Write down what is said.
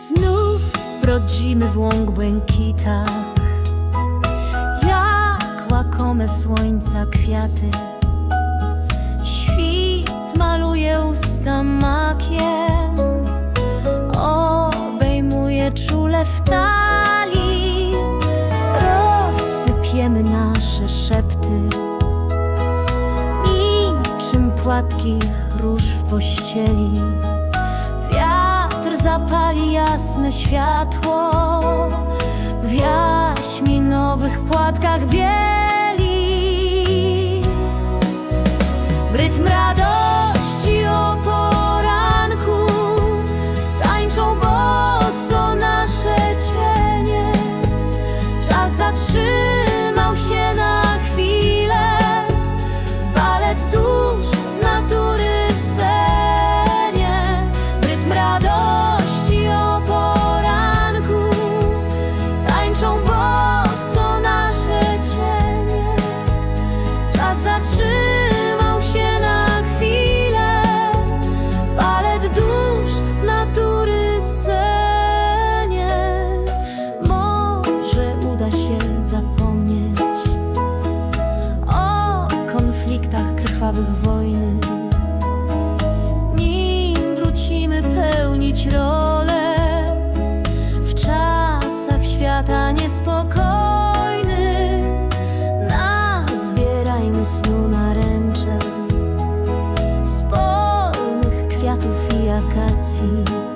Znów brodzimy w łąk błękitach. Jak łakome słońca kwiaty. Świt maluje usta makiem. Obejmuje czule w talii Rozsypiemy nasze szepty. Niczym płatki róż w pościeli zapali jasne światło. W jaśminowych płatkach bieli krwawych wojny. Nim wrócimy pełnić rolę w czasach świata niespokojny, nazbierajmy snu naręcze z polnych kwiatów i akacji.